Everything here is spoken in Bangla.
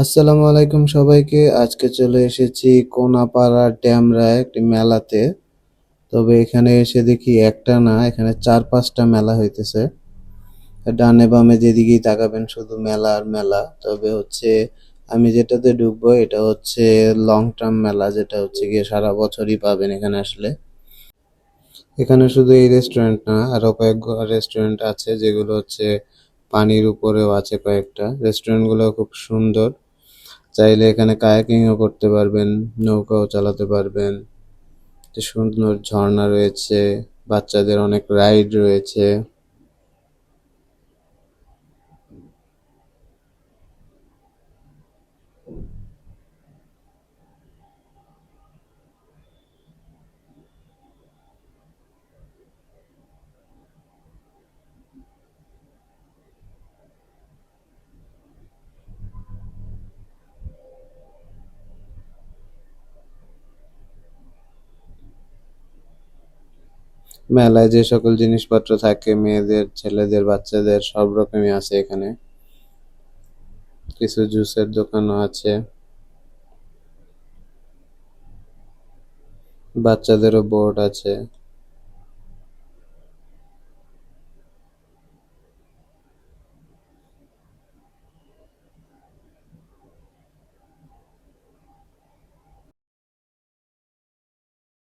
আসসালামু আলাইকুম সবাইকে। আজকে চলে এসেছি কোনাপাড়া ড্যামরায় একটি মেলাতে। তবে এখানে এসে দেখি একটা না, এখানে চার পাঁচটা মেলা হইতেছে। ডানে বামে যেদিকেই তাকাবেন শুধু মেলা আর মেলা। তবে হচ্ছে আমি যেটাতে ঢুকবো এটা হচ্ছে লং টার্ম মেলা, যেটা হচ্ছে গিয়ে সারা বছরই পাবেন এখানে আসলে। এখানে শুধু এই রেস্টুরেন্ট না, আরও কয়েক রেস্টুরেন্ট আছে যেগুলো হচ্ছে পানির উপরেও আছে কয়েকটা। রেস্টুরেন্টগুলো খুব সুন্দর। চাইলে এখানে কায়াকিংও করতে পারবেন, নৌকাও চালাতে পারবেন। সুন্দর ঝর্ণা রয়েছে, বাচ্চাদের অনেক রাইড রয়েছে। মেলায় যে সকল জিনিসপত্র থাকে, মেয়েদের, ছেলেদের, বাচ্চাদের, সব রকমই আছে এখানে। কিছু জুসের দোকানও আছে। বাচ্চাদেরও বোর্ড আছে।